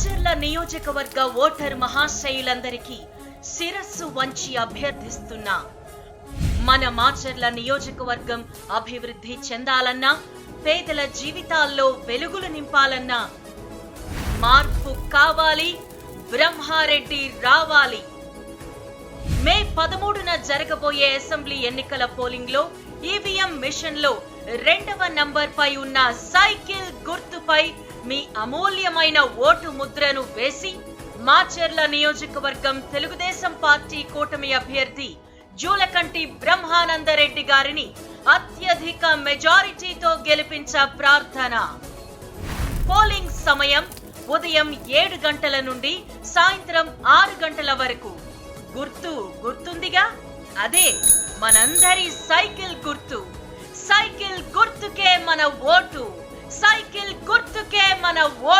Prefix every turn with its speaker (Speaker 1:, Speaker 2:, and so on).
Speaker 1: మాచర్ల నియోజకవర్గ ఓటర్ మహాశయులందరికీ శిరస్సు వంచి అభ్యర్థిస్తున్నా. మన మాచర్ల నియోజకవర్గం అభివృద్ధి చెందాలన్నా పేదల జీవితాల్లో వెలుగులు నింపాలన్నా మార్పు కావాలి బ్రహ్మారెడ్డి రావాలి. మే పదమూడున జరగబోయే అసెంబ్లీ ఎన్నికల పోలింగ్లో ఈవీఎం మిషన్లో రెండవ నంబర్ పై ఉన్న సైకిల్ గుర్తుపై మీ అమూల్యమైన ఓటు ముద్రను వేసి మాచర్ల నియోజకవర్గం తెలుగుదేశం పార్టీ కూటమి అభ్యర్థి జూలకంటి బ్రహ్మానందరెడ్డి గారిని అత్యధిక మెజారిటీతో గెలిపించ ప్రార్థన. పోలింగ్ సమయం ఉదయం ఏడు గంటల నుండి సాయంత్రం ఆరు గంటల వరకు. గుర్తు గుర్తుందిగా? అదే మనందరి సైకిల్ గుర్తు. సైకిల్ గుర్తుకే మన ఓటు సైకిల్ గుర్తుకే మన ఓటు